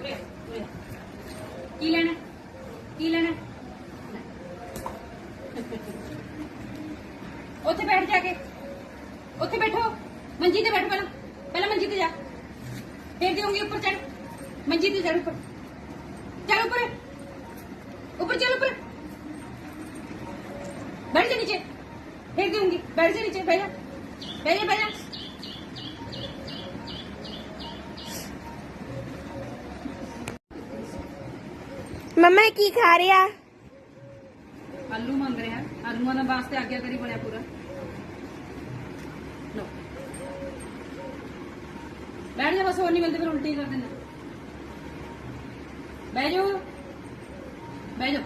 ਉਰੇ ਆ, ਉਰੇ ਆ। ਕੀ ਲੈਣਾ ਕੀ ਲੈਣਾ ਉੱਥੇ ਬੈਠ ਜਾ ਕੇ ਉੱਥੇ ਬੈਠੋ ਮੰਜੀ ਤੇ ਬੈਠ ਪਹਿਲਾਂ ਪਹਿਲਾਂ ਮੰਜੀ ਤੇ ਜਾ ਫੇਰ ਦੇਉਂਗੀ ਉੱਪਰ ਚੜ ਮੰਜੀ ਤੇ ਚੜ ਉੱਪਰ ਚੜ ਉੱਪਰ ऊपर चल ऊपर बैठ जा नीचे फेंक दूंगी बैठ जा नीचे बैठ जा बैठ जा बैठ जा ਮੰਮਾ ਇਹ ਕੀ ਖਾ ਰਿਹਾ? ਆਲੂ ਮੰਗ ਰਿਹਾ। ਆਲੂਆਂ ਦਾ ਵਾਸਤੇ ਆਗਿਆਕਾਰੀ ਬਣਿਆ ਪੂਰਾ। ਲੋ ਬੈਠ ਜਾ ਬਸ, ਹੋਰ ਨਹੀਂ ਮਿਲਦੇ, ਫਿਰ ਉਲਟੀ ਕਰ ਦੇਣਾ ਬਹਿ ਜਾਓ। ਬਹਿ ਜਾਓ।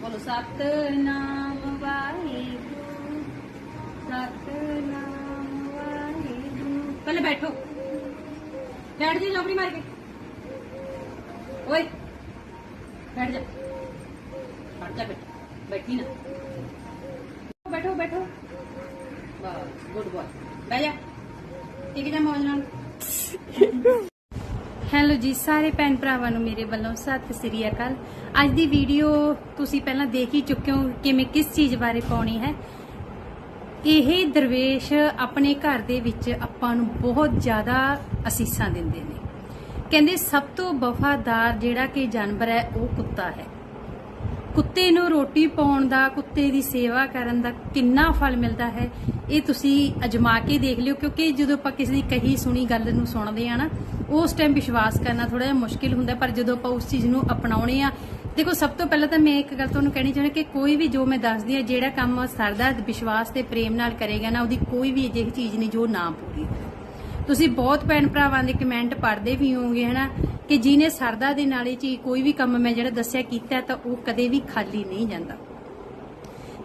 ਬੋਲੋ, ਸਤਨਾਮ ਵਾਹਿਗੁਰੂ ਸਤਨਾਮ ਵਾਹਿਗੁਰੂ। ਪਹਿਲੇ ਬੈਠੋ। ਬੈਠ ਜੀ ਨੌਕਰੀ ਮਾਰ ਕੇ। ਓਏ। ਬੈਠ ਜਾ। ਹਟ ਜਾ ਬੇਟਾ, ਬੈਠੀ ਨਾ। ਬੈਠੋ ਬੈਠੋ। ਬਸ ਗੁੱਡ ਬॉय ਬਹਿ ਜਾ। ਠੀਕ ਜਾ ਮੌਜ ਨਾਲ? ਹੈਲੋ ਜੀ, ਸਾਰੇ ਭੈਣ ਭਰਾਵਾਂ ਨੂੰ ਮੇਰੇ ਵੱਲੋਂ ਸਤਿ ਸ੍ਰੀ ਅਕਾਲ। ਅੱਜ ਦੀ ਵੀਡੀਓ ਤੁਸੀਂ ਪਹਿਲਾਂ ਦੇਖ ਹੀ ਚੁੱਕੇ ਹੋ ਕਿ ਮੈਂ ਕਿਸ ਚੀਜ਼ ਬਾਰੇ ਪਾਉਣੀ ਹੈ। ਇਹ ਦਰਵੇਸ਼ ਆਪਣੇ ਘਰ ਦੇ ਵਿੱਚ ਆਪਾਂ ਨੂੰ ਬਹੁਤ ਜ਼ਿਆਦਾ ਅਸੀਸਾਂ ਦਿੰਦੇ ਨੇ। ਕਹਿੰਦੇ ਸਭ ਤੋਂ ਵਫਾਦਾਰ ਜਿਹੜਾ ਕਿ ਜਾਨਵਰ ਹੈ, ਉਹ ਕੁੱਤਾ ਹੈ। ਕੁੱਤੇ ਨੂੰ ਰੋਟੀ ਪਾਉਣ ਦਾ, ਕੁੱਤੇ ਦੀ ਸੇਵਾ ਕਰਨ ਦਾ ਕਿੰਨਾ ਫਲ ਮਿਲਦਾ ਹੈ, ਇਹ ਤੁਸੀਂ ਅਜਮਾ ਕੇ ਦੇਖ ਲਿਓ, ਕਿਉਂਕਿ ਜਦੋਂ ਆਪਾਂ ਕਿਸੇ ਦੀ ਕਹੀ ਸੁਣੀ ਗੱਲ ਨੂੰ ਸੁਣਦੇ ਆ ਨਾ, ਉਸ ਟਾਈਮ ਵਿਸ਼ਵਾਸ ਕਰਨਾ ਥੋੜਾ ਜਿਹਾ ਮੁਸ਼ਕਿਲ ਹੁੰਦਾ, ਪਰ ਜਦੋਂ ਆਪਾਂ ਉਸ ਚੀਜ਼ ਨੂੰ ਅਪਣਾਉਣੇ ਆ, ਦੇਖੋ ਸਭ ਤੋਂ ਪਹਿਲਾਂ ਤਾਂ ਮੈਂ ਇੱਕ ਗੱਲ ਤੁਹਾਨੂੰ ਕਹਿਣੀ ਚਾਹੁੰਦੀ ਕਿ ਕੋਈ ਵੀ ਜੋ ਮੈਂ ਦੱਸਦੀ ਆ ਜਿਹੜਾ ਕੰਮ ਸਰਦਾ ਵਿਸ਼ਵਾਸ ਤੇ ਪ੍ਰੇਮ ਨਾਲ ਕਰੇਗਾ ਨਾ, ਉਹਦੀ ਕੋਈ ਵੀ ਅਜਿਹੀ ਚੀਜ਼ ਨਹੀਂ ਜੋ ਨਾ ਪੂਰੀ। ਤੁਸੀਂ ਬਹੁਤ ਭੈਣ ਭਰਾਵਾਂ ਦੇ ਕਮੈਂਟ ਪੜ੍ਹਦੇ ਵੀ ਹੋਵੋਗੇ, ਹਨਾ? ਕਿ ਜਿਹਨੇ ਸਰਦਾ ਦੇ ਨਾਲੇ ਚ ਕੋਈ ਵੀ ਕੰਮ ਮੈਂ ਜਿਹੜਾ ਦੱਸਿਆ ਕੀਤਾ, ਤਾਂ ਉਹ ਕਦੇ ਵੀ ਖਾਲੀ ਨਹੀਂ ਜਾਂਦਾ।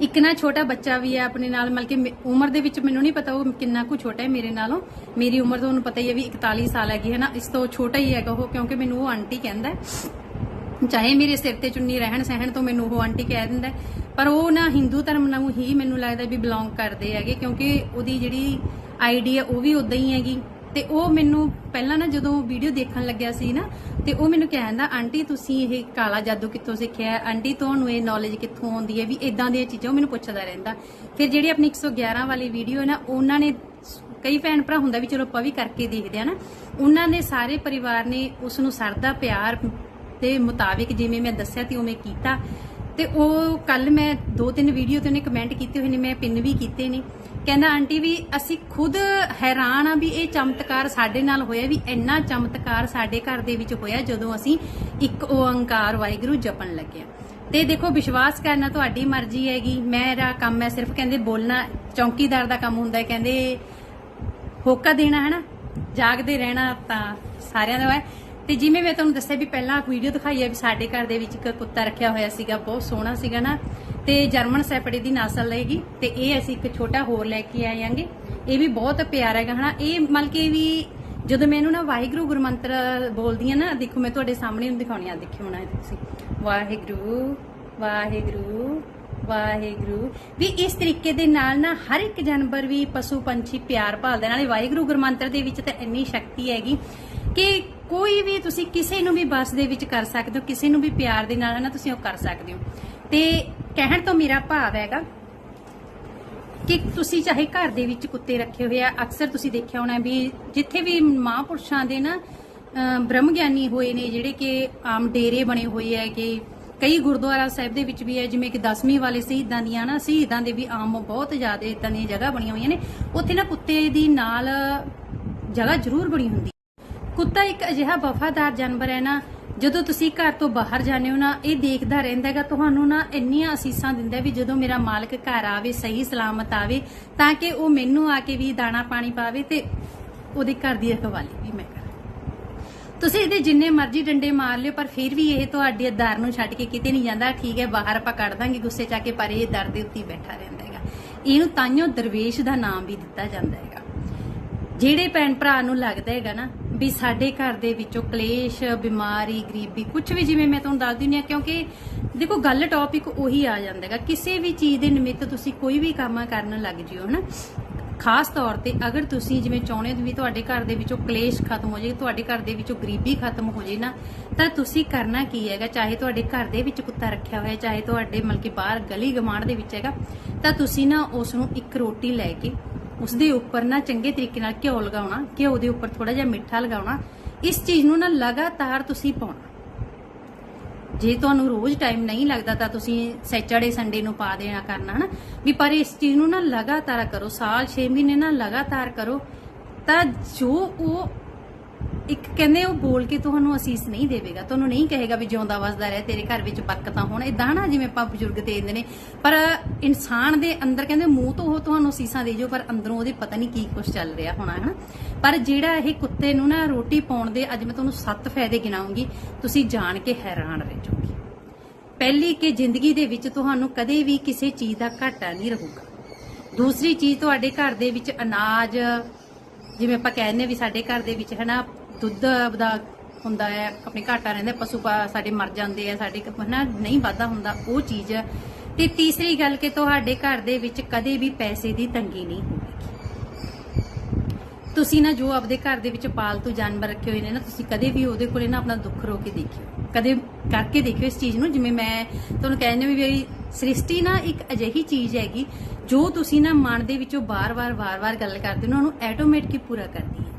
ਇੱਕ ਨਾ ਛੋਟਾ ਬੱਚਾ ਵੀ ਹੈ ਆਪਣੇ ਨਾਲ, ਮਤਲਬ ਕਿ ਉਮਰ ਦੇ ਵਿੱਚ ਮੈਨੂੰ ਨਹੀਂ ਪਤਾ ਉਹ ਕਿੰਨਾ ਕੁ ਛੋਟਾ ਹੈ ਮੇਰੇ ਨਾਲੋਂ। ਮੇਰੀ ਉਮਰ ਤੁਹਾਨੂੰ ਪਤਾ ਹੀ ਹੈ ਵੀ 41 ਸਾਲ ਹੈਗੀ ਹੈ ਨਾ ਇਸ ਤੋਂ ਛੋਟਾ ਹੀ ਹੈਗਾ ਉਹ, ਕਿਉਂਕਿ ਮੈਨੂੰ ਉਹ ਆਂਟੀ ਕਹਿੰਦਾ ਚਾਹੇ ਮੇਰੇ ਸਿਰ ਤੇ ਚੁੰਨੀ ਰਹਿਣ ਸਹਿਣ ਤੋਂ ਮੈਨੂੰ ਉਹ ਆਂਟੀ ਕਹਿ ਦਿੰਦਾ ਪਰ ਉਹ ਨਾ ਹਿੰਦੂ ਧਰਮ ਨੂੰ ਹੀ ਮੈਨੂੰ ਲੱਗਦਾ ਵੀ ਬਿਲੋਂਗ ਕਰਦੇ ਹੈਗੇ, ਕਿਉਂਕਿ ਉਹਦੀ ਜਿਹੜੀ ਆਈਡੀ ਹੈ ਉਹ ਵੀ ਉਦਾਂ ਹੀ ਹੈਗੀ। ਤੇ ਉਹ ਮੈਨੂੰ ਪਹਿਲਾਂ ਨਾ ਜਦੋਂ ਵੀਡੀਓ ਦੇਖਣ ਲੱਗਿਆ ਸੀ ਨਾ, ਤੇ ਉਹ ਮੈਨੂੰ ਕਹਿੰਦਾ, ਆਂਟੀ, ਤੁਸੀਂ ਇਹ ਕਾਲਾ ਜਾਦੂ ਕਿੱਥੋਂ ਸਿੱਖਿਆ ਆਂਟੀ, ਤੁਹਾਨੂੰ ਇਹ ਨੌਲੇਜ ਕਿੱਥੋਂ ਆਉਂਦੀ ਹੈ? ਵੀ ਇਦਾਂ ਦੀਆਂ ਚੀਜ਼ਾਂ ਉਹ ਮੈਨੂੰ ਪੁੱਛਦਾ ਰਹਿੰਦਾ। ਫਿਰ ਜਿਹੜੀ ਆਪਣੀ 111 ਵਾਲੀ ਵੀਡੀਓ ਹੈ ਨਾ, ਉਹਨਾਂ ਨੇ ਕਈ ਭੈਣ ਭਰਾ ਹੁੰਦਾ ਵੀ ਚਲੋ ਆਪਾਂ ਵੀ ਕਰਕੇ ਦੇਖਦੇ ਆ ਨਾ, ਉਹਨਾਂ ਨੇ ਸਾਰੇ ਪਰਿਵਾਰ ਨੇ ਉਸ ਨੂੰ ਸਰਦਾ ਪਿਆਰ ਦੇ ਮੁਤਾਬਿਕ ਜਿਵੇਂ ਮੈਂ ਦੱਸਿਆ ਤੇ ਉਵੇਂ ਕੀਤਾ। ਤੇ ਉਹ ਕੱਲ ਮੈਂ ਦੋ ਤਿੰਨ ਵੀਡੀਓ ਤੇ ਉਹਨੇ ਕਮੈਂਟ ਕੀਤੇ ਹੋਏ ਨੇ, ਮੈਂ ਪਿੰਨ ਵੀ ਕੀਤੇ ਨੇ। ਕਹਿੰਦਾ, ਆਂਟੀ ਵੀ ਅਸੀਂ ਖੁਦ ਹੈਰਾਨ ਆ ਵੀ ਇਹ ਚਮਤਕਾਰ ਸਾਡੇ ਨਾਲ ਹੋਇਆ ਵੀ ਇੰਨਾ ਚਮਤਕਾਰ ਸਾਡੇ ਘਰ ਦੇ ਵਿੱਚ ਹੋਇਆ ਜਦੋਂ ਅਸੀਂ ਇੱਕ ਓੰਕਾਰ ਵਾਹਿਗੁਰੂ ਜਪਣ ਲੱਗੇ ਤੇ ਦੇਖੋ, ਵਿਸ਼ਵਾਸ ਕਰਨਾ ਤੁਹਾਡੀ ਮਰਜ਼ੀ ਹੈਗੀ। ਮੇਰਾ ਕੰਮ ਹੈ ਸਿਰਫ ਕਹਿੰਦੇ ਬੋਲਣਾ, ਚੌਕੀਦਾਰ ਦਾ ਕੰਮ ਹੁੰਦਾ ਹੈ, ਕਹਿੰਦੇ ਹੋਕਾ ਦੇਣਾ ਹੈ ਨਾ ਜਾਗਦੇ ਰਹਿਣਾ ਤਾਂ ਸਾਰਿਆਂ ਦਾ ਹੈ ਤੇ ਜਿਵੇਂ ਮੈਂ ਤੁਹਾਨੂੰ ਦੱਸਿਆ ਵੀ ਪਹਿਲਾਂ ਵੀਡੀਓ ਦਿਖਾਈ ਹੈ ਵੀ ਸਾਡੇ ਘਰ ਦੇ ਵਿੱਚ ਇੱਕ ਕੁੱਤਾ ਰੱਖਿਆ ਹੋਇਆ ਸੀਗਾ, ਬਹੁਤ ਸੋਹਣਾ ਸੀਗਾ ਨਾ। ਤੇ ਜਰਮਨ ਸੈਪੜੇ ਦੀ ਨਸਲ ਹੈਗੀ ਤੇ ਇਹ ਅਸੀਂ ਇੱਕ ਛੋਟਾ ਹੋਰ ਲੈ ਕੇ ਆਏ ਆਂਗੇ ਇਹ ਵੀ ਬਹੁਤ ਪਿਆਰਾ ਹੈਗਾ ਹਨਾ। ਇਹ ਮਤਲਬ ਵੀ ਜਦੋਂ ਮੈਂ ਇਹਨੂੰ ਨਾ ਵਾਹਿਗੁਰੂ ਗੁਰਮੰਤਰ ਬੋਲਦੀ ਆ ਨਾ, ਦੇਖੋ ਮੈਂ ਤੁਹਾਡੇ ਸਾਹਮਣੇ ਨੂੰ ਦਿਖਾਉਣੀ ਆ। ਦੇਖਿਓ ਨਾ ਤੁਸੀਂ। ਵਾਹਿਗੁਰੂ ਵਾਹਿਗੁਰੂ ਵਾਹਿਗੁਰੂ। ਵੀ ਇਸ ਤਰੀਕੇ ਦੇ ਨਾਲ ਨਾ ਹਰ ਇੱਕ ਜਾਨਵਰ ਵੀ ਪਸ਼ੂ ਪੰਛੀ ਪਿਆਰ ਭਾਲਦੇ ਨਾਲੇ ਵਾਹਿਗੁਰੂ ਗੁਰਮੰਤਰ ਦੇ ਵਿੱਚ ਤਾਂ ਇੰਨੀ ਸ਼ਕਤੀ ਹੈਗੀ ਕਿ ਕੋਈ ਵੀ ਤੁਸੀਂ ਕਿਸੇ ਨੂੰ ਵੀ ਬਸ ਦੇ ਵਿੱਚ ਕਰ ਸਕਦੇ ਹੋ, ਕਿਸੇ ਨੂੰ ਵੀ ਪਿਆਰ ਦੇ ਨਾਲ ਨਾ ਤੁਸੀਂ ਉਹ ਕਰ ਸਕਦੇ ਹੋ। ਤੇ ਕਹਿਣ ਤੋਂ ਮੇਰਾ ਭਾਵ ਹੈਗਾ ਕਿ ਤੁਸੀਂ ਚਾਹੇ ਘਰ ਦੇ ਵਿੱਚ ਕੁੱਤੇ ਰੱਖੇ ਹੋਏ ਆ, ਅਕਸਰ ਤੁਸੀਂ ਦੇਖਿਆ ਹੋਣਾ ਵੀ ਜਿੱਥੇ ਵੀ ਮਹਾਂਪੁਰਸ਼ਾਂ ਦੇ ਨਾ ਬ੍ਰਹਮ ਗਿਆਨੀ ਹੋਏ ਨੇ, ਜਿਹੜੇ ਕਿ ਆਮ ਡੇਰੇ ਬਣੇ ਹੋਏ ਆ ਕਿ ਕਈ ਗੁਰਦੁਆਰਾ ਸਾਹਿਬ ਦੇ ਵਿੱਚ ਵੀ ਹੈ, ਜਿਵੇਂ ਕਿ 10ਵੀਂ ਵਾਲੇ ਸ਼ਹੀਦਾਂ ਦੀਆਂ ਨਾ, ਸ਼ਹੀਦਾਂ ਦੇ ਵੀ ਆਮ ਬਹੁਤ ਜ਼ਿਆਦਾ ਇਦਾਂ ਦੀਆਂ ਜਗ੍ਹਾ ਬਣੀਆਂ ਹੋਈਆਂ ਨੇ, ਉੱਥੇ ਨਾ ਕੁੱਤੇ ਦੀ ਨਾਲ ਜਗ੍ਹਾ ਜ਼ਰੂਰ ਬਣੀ ਹੁੰਦੀ ਕੁੱਤਾ ਇੱਕ ਅਜਿਹਾ ਵਫਾਦਾਰ ਜਾਨਵਰ ਹੈ ਨਾ ਜਦੋਂ ਤੁਸੀਂ ਘਰ ਤੋਂ ਬਾਹਰ ਜਾਂਦੇ ਹੋ ਨਾ, ਇਹ ਦੇਖਦਾ ਰਹਿੰਦਾ ਹੈਗਾ, ਤੁਹਾਨੂੰ ਨਾ ਇੰਨੀਆਂ ਅਸੀਸਾਂ ਦਿੰਦਾ ਵੀ ਜਦੋਂ ਮੇਰਾ ਮਾਲਕ ਘਰ ਆਵੇ, ਸਹੀ ਸਲਾਮਤ ਆਵੇ, ਤਾਂ ਕਿ ਉਹ ਮੈਨੂੰ ਆ ਕੇ ਵੀ ਦਾਣਾ ਪਾਣੀ ਪਾਵੇ ਤੇ ਉਹਦੇ ਘਰ ਦੀ ਰਖਵਾਲੀ ਵੀ ਮੈਂ ਕਰਾਂ। ਤੁਸੀਂ ਇਹਦੇ ਜਿੰਨੇ ਮਰਜ਼ੀ ਡੰਡੇ ਮਾਰ ਲਿਓ, ਪਰ ਫਿਰ ਵੀ ਇਹ ਤੁਹਾਡੇ ਦਰ ਨੂੰ ਛੱਡ ਕੇ ਕਿਤੇ ਨਹੀਂ ਜਾਂਦਾ। ਠੀਕ ਹੈ, ਬਾਹਰ ਆਪਾਂ ਕੱਢ ਦਾਂਗੇ ਗੁੱਸੇ ਚ ਆ ਕੇ, ਪਰ ਇਹ ਦਰ ਦੇ ਉੱਤੇ ਬੈਠਾ ਰਹਿੰਦਾ ਹੈਗਾ। ਇਹਨੂੰ ਤਾਈਓ ਦਰਵੇਸ਼ ਦਾ ਨਾਮ ਵੀ ਦਿੱਤਾ ਜਾਂਦਾ ਹੈਗਾ। ਜਿਹੜੇ ਭੈਣ ਭਰਾ ਨੂੰ ਲੱਗਦਾ ਹੈਗਾ ਨਾ ਵੀ ਸਾਡੇ ਘਰ ਦੇ ਵਿੱਚੋਂ ਕਲੇਸ਼, ਬਿਮਾਰੀ, ਗਰੀਬੀ ਕੁਝ ਵੀ ਜਿਵੇਂ ਮੈਂ ਤੁਹਾਨੂੰ ਦੱਸ ਦਿੰਦੀ ਹਾਂ, ਕਿਉਂਕਿ ਦੇਖੋ ਗੱਲ ਟੌਪਿਕ ਉਹੀ ਆ ਜਾਂਦਾ ਹੈਗਾ। ਕਿਸੇ ਵੀ ਚੀਜ਼ ਦੇ ਨਿਮਿਤ ਤੁਸੀਂ ਕੋਈ ਵੀ ਕੰਮ ਕਰਨ ਲੱਗ ਜਿਓ, ਹਨਾ? ਖਾਸ ਤੌਰ ਤੇ ਅਗਰ ਤੁਸੀਂ ਜਿਵੇਂ ਚਾਹੁੰਦੇ ਹੋ ਵੀ ਤੁਹਾਡੇ ਘਰ ਦੇ ਵਿੱਚੋਂ ਕਲੇਸ਼ ਖਤਮ ਹੋ ਜਾਏ, ਤੁਹਾਡੇ ਘਰ ਦੇ ਵਿੱਚੋਂ ਗਰੀਬੀ ਖਤਮ ਹੋ ਜਾਏ ਨਾ, ਤਾਂ ਤੁਸੀਂ ਕਰਨਾ ਕੀ ਹੈਗਾ? ਚਾਹੇ ਤੁਹਾਡੇ ਘਰ ਦੇ ਵਿੱਚ ਕੁੱਤਾ ਰੱਖਿਆ ਹੋਇਆ, ਚਾਹੇ ਤੁਹਾਡੇ ਮਤਲਬ ਬਾਹਰ ਗਲੀ ਗਮਾਂਡ ਦੇ ਵਿੱਚ ਹੈਗਾ, ਤਾਂ ਤੁਸੀਂ ਨਾ ਉਸ ਨੂੰ ਇੱਕ ਰੋਟੀ ਲੈ ਕੇ ਉਸ ਦੇ ਉੱਪਰ ਨਾ ਚੰਗੇ ਤਰੀਕੇ ਨਾਲ ਘਿਓ ਲਗਾਉਣਾ, ਘਿਓ ਦੇ ਉੱਪਰ ਥੋੜਾ ਜਿਹਾ ਮਿੱਠਾ ਲਗਾਉਣਾ, ਇਸ ਚੀਜ਼ ਨੂੰ ਨਾ ਲਗਾਤਾਰ ਤੁਸੀਂ ਪਾਉਣਾ। ਜੇ ਤੁਹਾਨੂੰ ਰੋਜ਼ ਟਾਈਮ ਨਹੀਂ ਲੱਗਦਾ ਤਾਂ ਤੁਸੀਂ ਸੈਚਰਡੇ ਸੰਡੇ ਨੂੰ ਪਾ ਦੇਣਾ ਕਰਨਾ, ਹਨਾ? ਵੀ ਪਰ ਇਸ ਚੀਜ਼ ਨੂੰ ਨਾ ਲਗਾਤਾਰ ਕਰੋ, ਸਾਲ 6 ਮਹੀਨੇ ਨਾ ਲਗਾਤਾਰ ਕਰੋ, ਤਾਂ ਜੋ ਉਹ ਇੱਕ ਕਹਿੰਦੇ ਉਹ ਬੋਲ ਕੇ ਤੁਹਾਨੂੰ ਅਸੀਸ ਨਹੀਂ ਦੇਵੇਗਾ, ਤੁਹਾਨੂੰ ਨਹੀਂ ਕਹੇਗਾ ਵੀ ਜਿਉਂਦਾ ਵਸਦਾ ਰਹਿ, ਤੇਰੇ ਘਰ ਵਿੱਚ ਬਰਕਤਾਂ ਹੋਣ ਇਦਾਂ ਨਾ ਜਿਵੇਂ ਆਪਾਂ ਬਜ਼ੁਰਗ ਦੇ ਦਿੰਦੇ ਨੇ। ਪਰ ਇਨਸਾਨ ਦੇ ਅੰਦਰ ਕਹਿੰਦੇ ਮੂੰਹ ਤੋਂ ਉਹ ਤੁਹਾਨੂੰ ਅਸੀਸਾਂ ਦੇ ਜੋ, ਪਰ ਅੰਦਰੋਂ ਉਹਦੇ ਪਤਾ ਨਹੀਂ ਕੀ ਕੁਝ ਚੱਲ ਰਿਹਾ ਹੋਣਾ ਹੈ ਪਰ ਜਿਹੜਾ ਇਹ ਕੁੱਤੇ ਨੂੰ ਨਾ ਰੋਟੀ ਪਾਉਣ ਦੇ ਅੱਜ ਮੈਂ ਤੁਹਾਨੂੰ ਸੱਤ ਫਾਇਦੇ ਗਿਣਾਉਂਗੀ, ਤੁਸੀਂ ਜਾਣ ਕੇ ਹੈਰਾਨ ਰਹਿ ਜਾਓਗੇ। ਪਹਿਲੀ ਕਿ ਜ਼ਿੰਦਗੀ ਦੇ ਵਿੱਚ ਤੁਹਾਨੂੰ ਕਦੇ ਵੀ ਕਿਸੇ ਚੀਜ਼ ਦਾ ਘਾਟਾ ਨਹੀਂ ਰਹੂਗਾ। ਦੂਸਰੀ ਚੀਜ਼ ਤੁਹਾਡੇ ਘਰ ਦੇ ਵਿੱਚ ਅਨਾਜ, ਜਿਵੇਂ ਆਪਾਂ ਕਹਿੰਦੇ ਵੀ ਸਾਡੇ ਘਰ ਦੇ ਵਿੱਚ ਹੈ ਦੁੱਧ ਦਾ ਹੁੰਦਾ ਹੈ, ਆਪਣੇ ਘਾਟਾ ਰਹਿੰਦਾ, ਪਸ਼ੂ ਸਾਡੇ ਮਰ ਜਾਂਦੇ ਆ, ਸਾਡੇ ਹਨਾ, ਨਹੀਂ ਵਾਧਾ ਹੁੰਦਾ, ਉਹ ਚੀਜ਼। ਤੇ ਤੀਸਰੀ ਗੱਲ ਕਿ ਤੁਹਾਡੇ ਘਰ ਦੇ ਵਿੱਚ ਕਦੇ ਵੀ ਪੈਸੇ ਦੀ ਤੰਗੀ ਨਹੀਂ ਹੋਵੇਗੀ ਤੁਸੀਂ ਨਾ ਜੋ ਆਪਦੇ ਘਰ ਦੇ ਵਿੱਚ ਪਾਲਤੂ ਜਾਨਵਰ ਰੱਖੇ ਹੋਏ ਨੇ ਨਾ, ਤੁਸੀਂ ਕਦੇ ਵੀ ਉਹਦੇ ਕੋਲੇ ਨਾ ਆਪਣਾ ਦੁੱਖ ਰੋ ਕੇ ਦੇਖਿਓ। ਕਦੇ ਕਰਕੇ ਦੇਖਿਓ ਇਸ ਚੀਜ਼ ਨੂੰ, ਜਿਵੇਂ ਮੈਂ ਤੁਹਾਨੂੰ ਕਹਿੰਦੇ ਵੀ ਮੇਰੀ ਸ੍ਰਿਸ਼ਟੀ ਨਾ ਇੱਕ ਅਜਿਹੀ ਚੀਜ਼ ਹੈਗੀ, ਜੋ ਤੁਸੀਂ ਨਾ ਮਨ ਦੇ ਵਿੱਚੋਂ ਬਾਰ-ਬਾਰ ਵਾਰ-ਵਾਰ ਗੱਲ ਕਰਦੇ ਹੋ ਨਾ, ਉਹਨੂੰ ਆਟੋਮੈਟਿਕ ਪੂਰਾ ਕਰਦੀ ਹੈ।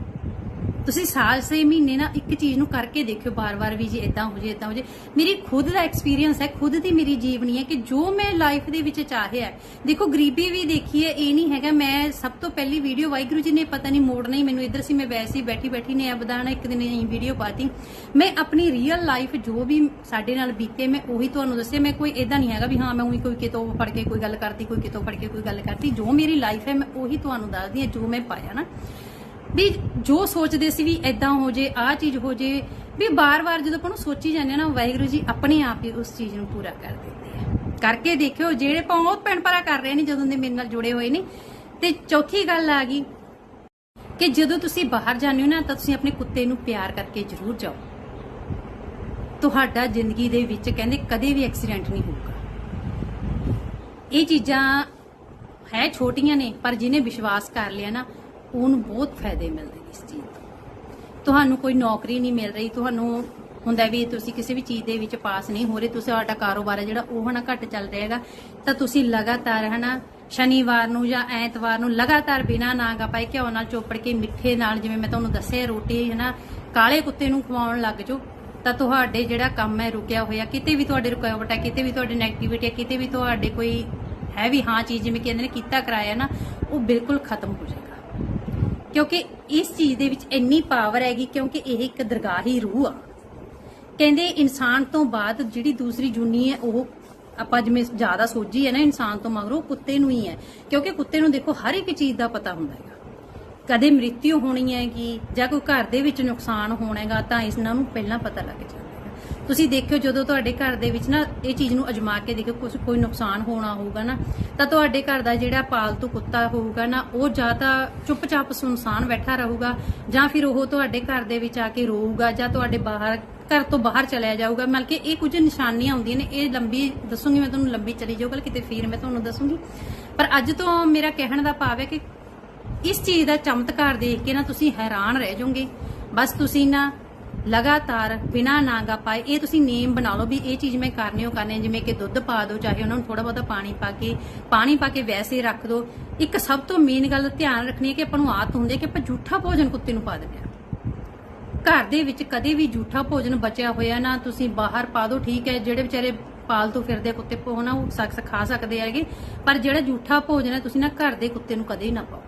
ਤੁਸੀਂ ਸਾਲ ਸੇ ਮਹੀਨੇ ਨਾ ਇੱਕ ਚੀਜ਼ ਨੂੰ ਕਰਕੇ ਦੇਖਿਓ ਬਾਰ-ਬਾਰ ਵੀ ਜੇ ਇਦਾਂ ਹੋ ਜੇ ਇਦਾਂ ਹੋ ਜੇ। ਮੇਰੀ ਖੁਦ ਦਾ ਐਕਸਪੀਰੀਅੰਸ ਹੈ, ਖੁਦ ਦੀ ਮੇਰੀ ਜੀਵਨੀ ਹੈ ਕਿ ਜੋ ਮੈਂ ਲਾਈਫ ਦੇ ਵਿੱਚ ਚਾਹਿਆ ਦੇਖੋ, ਗਰੀਬੀ ਵੀ ਦੇਖੀ ਹੈ ਇਹ ਨਹੀਂ ਹੈਗਾ। ਮੈਂ ਸਭ ਤੋਂ ਪਹਿਲੀ ਵੀਡੀਓ ਵਾਹਿਗੁਰੂ ਜੀ ਨੇ ਪਤਾ ਨਹੀਂ ਮੋੜ ਨਹੀਂ ਮੈਨੂੰ। ਇੱਧਰ ਸੀ ਮੈਂ ਵੈਸੇ ਹੀ ਬੈਠੀ ਬੈਠੀ ਨੇ ਅਬਦਾਨ ਇੱਕ ਦਿਨ ਇਹ ਵੀਡੀਓ ਪਾਤੀ। ਮੈਂ ਆਪਣੀ ਰੀਅਲ ਲਾਈਫ ਜੋ ਵੀ ਸਾਡੇ ਨਾਲ ਬੀਤੇ, ਮੈਂ ਉਹੀ ਤੁਹਾਨੂੰ ਦੱਸਿਆ। ਮੈਂ ਕੋਈ ਇਦਾਂ ਨਹੀਂ ਹੈਗਾ ਵੀ ਹਾਂ, ਮੈਂ ਉਹੀ ਕੋਈ ਕਿਤੋਂ ਫੜ ਕੇ ਕੋਈ ਗੱਲ ਕਰਦੀ ਕੋਈ ਕਿਤੋਂ ਫੜ ਕੇ ਕੋਈ ਗੱਲ ਕਰਤੀ। ਜੋ ਮੇਰੀ ਲਾਈਫ ਹੈ, ਮੈਂ ਉਹੀ ਤੁਹਾਨੂੰ ਦੱਸਦੀ ਹਾਂ, ਜੋ ਮੈਂ ਪਾਇਆ ਨਾ। ਵੀ ਜੋ ਸੋਚਦੇ ਸੀ ਵੀ ਐਦਾਂ ਹੋ ਜੇ, ਆਹ ਚੀਜ਼ ਹੋ ਜੇ, ਵੀ ਬਾਰ-ਬਾਰ ਜਦੋਂ ਆਪਾਂ ਨੂੰ ਸੋਚੀ ਜਾਂਦੇ ਨਾ, ਵਾਹਿਗੁਰੂ ਜੀ ਆਪਣੇ ਆਪ ਹੀ ਉਸ ਚੀਜ਼ ਨੂੰ ਪੂਰਾ ਕਰ ਦਿੰਦੇ ਆ। ਕਰਕੇ ਦੇਖਿਓ, ਜਿਹੜੇ ਬਹੁਤ ਭੈਣ ਭਰਾ ਕਰ ਰਹੇ ਨੇ, ਜਦੋਂ ਦੇ ਮੇਰੇ ਨਾਲ ਜੁੜੇ ਹੋਏ ਨੇ। ਤੇ ਚੌਥੀ ਗੱਲ ਆ ਗਈ ਕਿ ਜਦੋਂ ਤੁਸੀਂ ਬਾਹਰ ਜਾਂਦੇ ਹੋ ਨਾ, ਤਾਂ ਤੁਸੀਂ ਆਪਣੇ ਕੁੱਤੇ ਨੂੰ ਪਿਆਰ ਕਰਕੇ ਜ਼ਰੂਰ ਜਾਓ। ਤੁਹਾਡਾ ਜ਼ਿੰਦਗੀ ਦੇ ਵਿੱਚ ਕਹਿੰਦੇ ਕਦੇ ਵੀ ਐਕਸੀਡੈਂਟ ਨਹੀਂ ਹੋਊਗਾ। ਇਹ ਚੀਜ਼ਾਂ ਹੈ ਛੋਟੀਆਂ ਨੇ, ਪਰ ਜਿਹਨੇ ਵਿਸ਼ਵਾਸ ਕਰ ਲਿਆ ਨਾ ਉਹਨੂੰ ਬਹੁਤ ਫਾਇਦੇ ਮਿਲਦੇ ਨੇ ਇਸ ਚੀਜ਼ ਤੋਂ। ਤੁਹਾਨੂੰ ਕੋਈ ਨੌਕਰੀ ਨਹੀਂ ਮਿਲ ਰਹੀ, ਤੁਹਾਨੂੰ ਹੁੰਦਾ ਵੀ ਤੁਸੀਂ ਕਿਸੇ ਵੀ ਚੀਜ਼ ਦੇ ਵਿੱਚ ਪਾਸ ਨਹੀਂ ਹੋ ਰਹੇ, ਤੁਸੀਂ ਤੁਹਾਡਾ ਕਾਰੋਬਾਰ ਹੈ ਜਿਹੜਾ ਉਹ ਹਨਾ ਘੱਟ ਚੱਲ ਰਿਹਾ ਹੈਗਾ, ਤਾਂ ਤੁਸੀਂ ਲਗਾਤਾਰ ਹਨਾ ਸ਼ਨੀਵਾਰ ਨੂੰ ਜਾਂ ਐਤਵਾਰ ਨੂੰ ਲਗਾਤਾਰ ਬਿਨਾ ਨਾਗਾ ਪਾਏ ਘਿਓ ਨਾਲ ਚੋਪੜ ਕੇ ਮਿੱਠੇ ਨਾਲ, ਜਿਵੇਂ ਮੈਂ ਤੁਹਾਨੂੰ ਦੱਸਿਆ, ਰੋਟੀ ਹਨਾ ਕਾਲੇ ਕੁੱਤੇ ਨੂੰ ਖਵਾਉਣ ਲੱਗ ਜਾਓ, ਤਾਂ ਤੁਹਾਡੇ ਜਿਹੜਾ ਕੰਮ ਹੈ ਰੁਕਿਆ ਹੋਇਆ, ਕਿਤੇ ਵੀ ਤੁਹਾਡੇ ਰੁਕਾਵਟ ਹੈ, ਕਿਤੇ ਵੀ ਤੁਹਾਡੀ ਨੈਗੇਟਿਵਿਟੀ ਹੈ, ਕਿਤੇ ਵੀ ਤੁਹਾਡੇ ਕੋਈ ਹੈ ਵੀ ਹਾਂ ਚੀਜ਼ ਜਿਵੇਂ ਕਹਿੰਦੇ ਨੇ ਕੀਤਾ ਕਰਾਇਆ ਨਾ, ਉਹ ਬਿਲਕੁਲ ਖਤਮ ਹੋ ਜਾਏਗਾ। ਕਿਉਂਕਿ ਇਸ ਚੀਜ਼ ਦੇ ਵਿੱਚ ਇੰਨੀ ਪਾਵਰ ਹੈਗੀ ਕਿਉਂਕਿ ਇਹ ਇੱਕ ਦਰਗਾਹੀ ਰੂਹ ਆ। ਕਹਿੰਦੇ ਇਨਸਾਨ ਤੋਂ ਬਾਅਦ ਜਿਹੜੀ ਦੂਸਰੀ ਜੁਨੀ ਹੈ, ਉਹ ਆਪਾਂ ਜਿਵੇਂ ਜ਼ਿਆਦਾ ਸੋਝੀ ਹੈ ਨਾ ਇਨਸਾਨ ਤੋਂ ਮਗਰੋਂ ਕੁੱਤੇ ਨੂੰ ਹੀ ਹੈ। ਕਿਉਂਕਿ ਕੁੱਤੇ ਨੂੰ ਦੇਖੋ ਹਰ ਇੱਕ ਚੀਜ਼ ਦਾ ਪਤਾ ਹੁੰਦਾ ਹੈਗਾ। ਕਦੇ ਮ੍ਰਿਤਿੂ ਹੋਣੀ ਹੈਗੀ ਜਾਂ ਕੋਈ ਘਰ ਦੇ ਵਿੱਚ ਨੁਕਸਾਨ ਹੋਣਾ ਹੈਗਾ ਤਾਂ ਇਸ ਇਹਨਾਂ ਨੂੰ ਪਹਿਲਾਂ ਪਤਾ ਲੱਗ ਜਾਂਦਾ। ਤੁਸੀਂ ਦੇਖਿਓ ਜਦੋਂ ਤੁਹਾਡੇ ਘਰ ਦੇ ਵਿੱਚ ਨਾ ਇਹ ਚੀਜ਼ ਨੂੰ ਅਜਮਾ ਕੇ ਦੇਖਿਓ ਕੁਝ ਕੋਈ ਨੁਕਸਾਨ ਹੋਣਾ ਹੋਊਗਾ ਨਾ, ਤਾਂ ਤੁਹਾਡੇ ਘਰ ਦਾ ਜਿਹੜਾ ਪਾਲਤੂ ਕੁੱਤਾ ਹੋਊਗਾ ਨਾ, ਉਹ ਜਾਂ ਤਾਂ ਚੁੱਪਚਾਪ ਸੁਨਸਾਨ ਬੈਠਾ ਰਹੂਗਾ, ਜਾਂ ਫਿਰ ਉਹ ਤੁਹਾਡੇ ਘਰ ਦੇ ਵਿੱਚ ਆ ਕੇ ਰੋਊਗਾ, ਜਾਂ ਤੁਹਾਡੇ ਬਾਹਰ, ਘਰ ਤੋਂ ਬਾਹਰ ਚਲਿਆ ਜਾਊਗਾ। ਮਤਲਬ ਇਹ ਕੁਝ ਨਿਸ਼ਾਨੀਆਂ ਹੁੰਦੀਆਂ ਨੇ, ਇਹ ਲੰਬੀ, ਦੱਸੂਗੀ ਮੈਂ ਤੁਹਾਨੂੰ ਲੰਬੀ ਚਲੀ ਜਾਊਗਾ ਕਿਤੇ ਫਿਰ ਮੈਂ ਤੁਹਾਨੂੰ ਦੱਸੂਗੀ। ਪਰ ਅੱਜ ਤੋਂ ਮੇਰਾ ਕਹਿਣ ਦਾ ਭਾਵ ਹੈ ਕਿ ਇਸ ਚੀਜ਼ ਦਾ ਚਮਤਕਾਰ ਦੇਖ ਕੇ ਨਾ ਤੁਸੀਂ ਹੈਰਾਨ ਰਹਿ ਜਾਓਗੇ। ਬਸ ਤੁਸੀਂ ਨਾ ਲਗਾਤਾਰ ਬਿਨਾ ਨਾਗਾ ਪਾਏ, ਇਹ ਤੁਸੀਂ ਨੇਮ ਬਣਾ ਲਓ ਵੀ ਇਹ ਚੀਜ਼ ਮੈਂ ਕਰਨੀ ਹੋ ਕਰਨੀ ਜਿਵੇਂ ਕਿ ਦੁੱਧ ਪਾ ਦਿਓ, ਚਾਹੇ ਉਹਨਾਂ ਨੂੰ ਥੋੜਾ ਬਹੁਤਾ ਪਾਣੀ ਪਾ ਕੇ, ਪਾਣੀ ਪਾ ਕੇ ਵੈਸੇ ਰੱਖ ਦਿਓ। ਇੱਕ ਸਭ ਤੋਂ ਮੇਨ ਗੱਲ ਧਿਆਨ ਰੱਖਣੀ ਹੈ ਕਿ ਆਪਾਂ ਨੂੰ ਆਦਤ ਹੁੰਦੀ ਹੈ ਕਿ ਆਪਾਂ ਝੂਠਾ ਭੋਜਨ ਕੁੱਤੇ ਨੂੰ ਪਾ ਦਿੰਦੇ ਹਾਂ। ਘਰ ਦੇ ਵਿੱਚ ਕਦੇ ਵੀ ਝੂਠਾ ਭੋਜਨ ਬਚਿਆ ਹੋਇਆ ਨਾ, ਤੁਸੀਂ ਬਾਹਰ ਪਾ ਦਿਓ, ਠੀਕ ਹੈ। ਜਿਹੜੇ ਵਿਚਾਰੇ ਪਾਲਤੂ ਫਿਰਦੇ ਆ ਕੁੱਤੇ ਪੋ ਨਾ ਉਹ ਸਖਸ ਖਾ ਸਕਦੇ ਹੈਗੇ। ਪਰ ਜਿਹੜਾ ਝੂਠਾ ਭੋਜਨ ਹੈ, ਤੁਸੀਂ ਨਾ ਘਰ ਦੇ ਕੁੱਤੇ ਨੂੰ ਕਦੇ ਨਾ ਪਾਓ।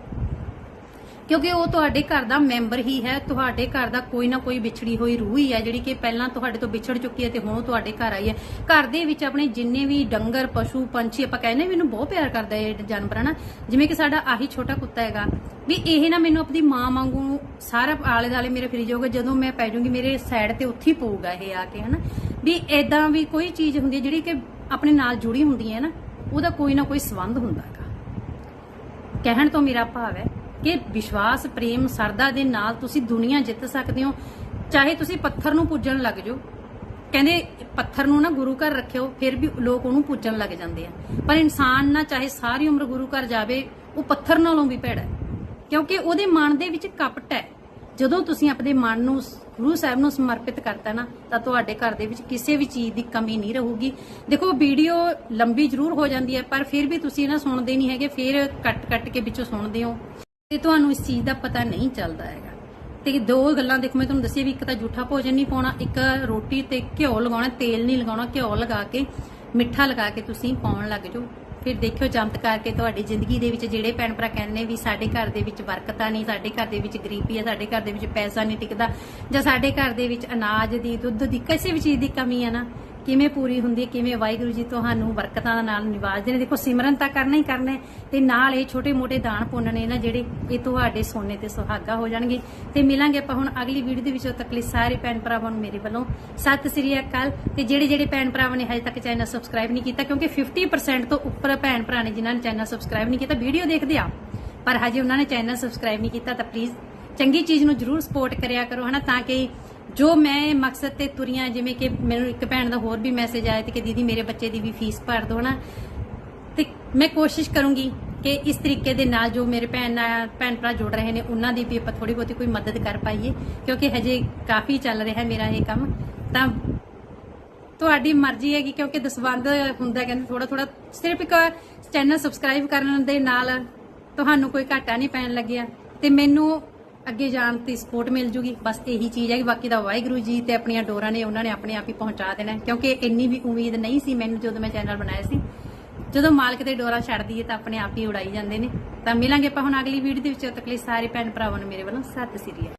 ਕਿਉਂਕਿ ਉਹ ਤੁਹਾਡੇ ਘਰ ਦਾ ਮੈਂਬਰ ਹੀ ਹੈ, ਤੁਹਾਡੇ ਘਰ ਦਾ ਕੋਈ ਨਾ ਕੋਈ ਵਿਛੜੀ ਹੋਈ ਰੂਹ ਹੀ ਹੈ, ਜਿਹੜੀ ਕਿ ਪਹਿਲਾਂ ਤੁਹਾਡੇ ਤੋਂ ਵਿਛੜ ਚੁੱਕੀ ਹੈ ਤੇ ਹੁਣ ਉਹ ਤੁਹਾਡੇ ਘਰ ਆਈ ਹੈ। ਘਰ ਦੇ ਵਿੱਚ ਆਪਣੇ ਜਿੰਨੇ ਵੀ ਡੰਗਰ, ਪਸ਼ੂ, ਪੰਛੀ, ਆਪਾਂ ਕਹਿੰਦੇ ਮੈਨੂੰ ਬਹੁਤ ਪਿਆਰ ਕਰਦਾ ਇਹ ਜਾਨਵਰ ਨਾ ਜਿਵੇਂ ਕਿ ਸਾਡਾ ਆਹੀ ਛੋਟਾ ਕੁੱਤਾ ਹੈਗਾ। ਵੀ ਇਹ ਨਾ ਮੈਨੂੰ ਆਪਣੀ ਮਾਂ ਵਾਂਗੂ ਸਾਰਾ ਆਲੇ ਦਾਲੇ ਮੇਰੇ ਫਰੀ ਜਾਊਗਾ, ਜਦੋਂ ਮੈਂ ਪੈ ਜਾਊਂਗੀ ਮੇਰੇ ਸਾਈਡ ਤੇ ਉੱਥੇ ਹੀ ਪਊਗਾ ਇਹ ਆ ਕੇ, ਹਨਾ? ਵੀ ਐਦਾਂ ਵੀ ਕੋਈ ਚੀਜ਼ ਹੁੰਦੀ ਹੈ ਜਿਹੜੀ ਕਿ ਆਪਣੇ ਨਾਲ ਜੁੜੀ ਹੁੰਦੀ ਹੈ ਨਾ, ਉਹਦਾ ਕੋਈ ਨਾ ਕੋਈ ਸੰਬੰਧ ਹੁੰਦਾ ਹੈਗਾ। ਕਹਿਣ ਤੋਂ ਮੇਰਾ ਭਾਵ ਹੈ ਕਿ ਵਿਸ਼ਵਾਸ, ਪ੍ਰੇਮ, ਸਰਦਾ ਦੇ ਨਾਲ ਤੁਸੀਂ ਦੁਨੀਆ ਜਿੱਤ ਸਕਦੇ ਹੋ। ਚਾਹੇ ਤੁਸੀਂ ਪੱਥਰ ਨੂੰ ਪੂਜਣ ਲੱਗ ਜਾਓ। ਕਹਿੰਦੇ ਪੱਥਰ ਨੂੰ ਨਾ ਗੁਰੂ ਘਰ ਰੱਖਿਓ, ਫਿਰ ਵੀ ਲੋਕ ਉਹਨੂੰ ਪੂਜਣ ਲੱਗ ਜਾਂਦੇ ਆ। ਪਰ ਇਨਸਾਨ ਨਾ ਚਾਹੇ ਸਾਰੀ ਉਮਰ ਗੁਰੂ ਘਰ ਜਾਵੇ, ਉਹ ਪੱਥਰ ਨਾਲੋਂ ਵੀ ਭੈੜਾ ਕਿਉਂਕਿ ਉਹਦੇ ਮਨ ਦੇ ਵਿੱਚ ਕਪਟ ਹੈ। ਜਦੋਂ ਤੁਸੀਂ ਆਪਣੇ ਮਨ ਨੂੰ ਗੁਰੂ ਸਾਹਿਬ ਨੂੰ ਸਮਰਪਿਤ ਕਰਤਾ ਨਾ, ਤਾਂ ਤੁਹਾਡੇ ਘਰ ਦੇ ਵਿੱਚ ਕਿਸੇ ਵੀ ਚੀਜ਼ ਦੀ ਕਮੀ ਨਹੀਂ ਰਹੂਗੀ। ਦੇਖੋ, ਵੀਡੀਓ ਲੰਬੀ ਜ਼ਰੂਰ ਹੋ ਜਾਂਦੀ ਹੈ, ਪਰ ਫਿਰ ਵੀ ਤੁਸੀਂ ਨਾ ਸੁਣਦੇ ਨਹੀਂ ਹੈਗੇ, ਫਿਰ ਕੱਟ ਕੱਟ ਕੇ ਵਿੱਚੋਂ ਸੁਣਦੇ ਹੋ। ਤੇ ਤੁਹਾਨੂੰ ਇਸ ਚੀਜ਼ ਦਾ ਪਤਾ ਨਹੀਂ ਚੱਲਦਾ ਹੈਗਾ। ਤੇ ਦੋ ਗੱਲਾਂ ਦੇਖੋ, ਮੈਂ ਤੁਹਾਨੂੰ ਦੱਸਿਆ ਵੀ ਇੱਕ ਤਾਂ ਜੂਠਾ ਭੋਜਨ ਨਹੀਂ ਪਾਉਣਾ, ਇੱਕ ਰੋਟੀ ਤੇ ਘਿਓ ਲਗਾਉਣਾ, ਤੇਲ ਨਹੀਂ ਲਗਾਉਣਾ, ਘਿਓ ਲਗਾ ਕੇ, ਮਿੱਠਾ ਲਗਾ ਕੇ ਤੁਸੀਂ ਪਾਉਣ ਲੱਗ ਜਾਓ। ਫਿਰ ਦੇਖਿਓ ਚਮਤਕਾਰ ਕੇ ਤੁਹਾਡੀ ਜ਼ਿੰਦਗੀ ਦੇ ਵਿੱਚ ਜਿਹੜੇ ਭੈਣ ਭਰਾ ਕਹਿੰਦੇ ਵੀ ਸਾਡੇ ਘਰ ਦੇ ਵਿੱਚ ਬਰਕਤਾਂ ਨਹੀਂ, ਸਾਡੇ ਘਰ ਦੇ ਵਿੱਚ ਗਰੀਬੀ ਹੈ ਸਾਡੇ ਘਰ ਦੇ ਵਿੱਚ ਪੈਸਾ ਨਹੀਂ ਟਿਕਦਾ, ਜਾਂ ਸਾਡੇ ਘਰ ਦੇ ਵਿੱਚ ਅਨਾਜ ਦੀ, ਦੁੱਧ ਦੀ ਕਿਸੇ ਵੀ ਚੀਜ਼ ਦੀ ਕਮੀ ਹੈ ਨਾ ਕਿਵੇਂ ਪੂਰੀ ਹੁੰਦੀ ਹੈ, ਕਿਵੇਂ ਵਾਹਿਗੁਰੂ ਜੀ ਤੁਹਾਨੂੰ ਬਰਕਤਾਂ ਨਾਲ ਨਿਵਾਜਦੇ ਨੇ। ਦੇਖੋ, ਸਿਮਰਨ ਤਾਂ ਕਰਨਾ ਹੀ ਕਰਨਾ ਤੇ ਨਾਲ ਇਹ ਛੋਟੇ-ਮੋਟੇ ਦਾਨ ਪੁੰਨ ਨੇ ਨਾ ਜਿਹੜੇ ਇਹ ਤੁਹਾਡੇ ਸੋਨੇ ਤੇ ਸੁਹਾਗਾ ਹੋ ਜਾਣਗੇ। ਤੇ ਮਿਲਾਂਗੇ ਆਪਾਂ ਹੁਣ ਅਗਲੀ ਵੀਡੀਓ ਦੇ ਵਿੱਚ, ਉਦੋਂ ਤੱਕ ਲਈ ਸਾਰੇ ਭੈਣ ਭਰਾਵਾਂ ਨੂੰ ਮੇਰੇ ਵੱਲੋਂ ਸਤਿ ਸ੍ਰੀ ਅਕਾਲ। ਤੇ ਜਿਹੜੇ ਜਿਹੜੇ ਭੈਣ ਭਰਾਵਾਂ ਨੇ ਹਜੇ ਤੱਕ ਚੈਨਲ ਸਬਸਕ੍ਰਾਈਬ ਨਹੀਂ ਕੀਤਾ, ਕਿਉਂਕਿ 50% ਤੋਂ ਉੱਪਰ ਭੈਣ ਭਰਾ ਨੇ ਜਿਨ੍ਹਾਂ ਨੇ ਚੈਨਲ ਸਬਸਕ੍ਰਾਈਬ ਨਹੀਂ ਕੀਤਾ, ਵੀਡੀਓ ਦੇਖਦੇ ਆ ਪਰ ਹਜੇ ਉਹਨਾਂ ਨੇ ਚੈਨਲ ਸਬਸਕ੍ਰਾਈਬ ਨਹੀਂ ਕੀਤਾ, ਤਾਂ ਪਲੀਜ਼ ਚੰਗੀ ਚੀਜ਼ ਨੂੰ ਜਰੂਰ ਸਪੋਰਟ ਕਰਿਆ ਕਰੋ, ਹਨਾ, ਤਾਂ ਕਿ ਜੋ ਮੈਂ ਮਕਸਦ ਤੇ ਤੁਰੀਆਂ ਜਿਵੇਂ ਕਿ ਮੈਨੂੰ ਇੱਕ ਭੈਣ ਦਾ ਹੋਰ ਵੀ ਮੈਸੇਜ ਆਇਆ ਤੇ ਕਿ ਦੀਦੀ ਮੇਰੇ ਬੱਚੇ ਦੀ ਵੀ ਫੀਸ ਭਰ ਦਿਓ ਨਾ, ਤੇ ਮੈਂ ਕੋਸ਼ਿਸ਼ ਕਰੂੰਗੀ ਕਿ ਇਸ ਤਰੀਕੇ ਦੇ ਨਾਲ ਜੋ ਮੇਰੇ ਭੈਣ ਨਾਲ, ਭੈਣ ਭਰਾ ਜੁੜ ਰਹੇ ਨੇ, ਉਹਨਾਂ ਦੀ ਵੀ ਆਪਾਂ ਥੋੜੀ ਬਹੁਤੀ ਕੋਈ ਮਦਦ ਕਰ ਪਾਈਏ, ਕਿਉਂਕਿ ਹਜੇ ਕਾਫੀ ਚੱਲ ਰਿਹਾ ਮੇਰਾ ਇਹ ਕੰਮ। ਤਾਂ ਤੁਹਾਡੀ ਮਰਜ਼ੀ ਹੈਗੀ, ਕਿਉਂਕਿ ਦਸਵੰਦ ਹੁੰਦਾ ਕਹਿੰਦੇ ਥੋੜਾ ਥੋੜਾ ਸਿਰਫ ਇੱਕ ਚੈਨਲ ਸਬਸਕ੍ਰਾਈਬ ਕਰਨ ਦੇ ਨਾਲ ਤੁਹਾਨੂੰ ਕੋਈ ਘਾਟਾ ਨਹੀਂ ਪੈਣ ਲੱਗਿਆ। ਤੇ ਮੈਨੂੰ ਅੱਗੇ ਜਾਣ ਦੀ ਸਪੋਰਟ ਮਿਲ ਜੂਗੀ। ਬਸ ਇਹੀ ਚੀਜ਼ ਹੈ ਕਿ ਬਾਕੀ ਦਾ ਵਾਹਿਗੁਰੂ ਜੀ ਤੇ ਆਪਣੀਆਂ ਡੋਰਾਂ ਨੇ ਉਹਨਾਂ ਨੇ ਆਪਣੇ ਆਪ ਹੀ ਪਹੁੰਚਾ ਦੇਣਾ ਕਿਉਂਕਿ ਇੰਨੀ ਵੀ ਉਮੀਦ ਨਹੀਂ ਸੀ ਮੈਨੂੰ ਜਦੋਂ ਮੈਂ ਚੈਨਲ ਬਣਾਇਆ ਸੀ। ਜਦੋਂ ਮਾਲਕ ਦੇ ਡੋਰਾ ਛੱਡਦੀ ਹੈ ਤਾਂ ਆਪਣੇ ਆਪ ਹੀ ਉਡਾਈ ਜਾਂਦੇ ਨੇ। ਤਾਂ ਮਿਲਾਂਗੇ ਆਪਾਂ ਹੁਣ ਅਗਲੀ ਵੀਡੀਓ ਦੇ ਵਿੱਚ। ਉਦੋਂ ਤੱਕ ਲਈ ਸਾਰੇ ਭੈਣ ਭਰਾਵਾਂ ਨੂੰ ਮੇਰੇ ਵੱਲੋਂ। ਸਤਿ ਸ੍ਰੀ ਅਕਾਲ।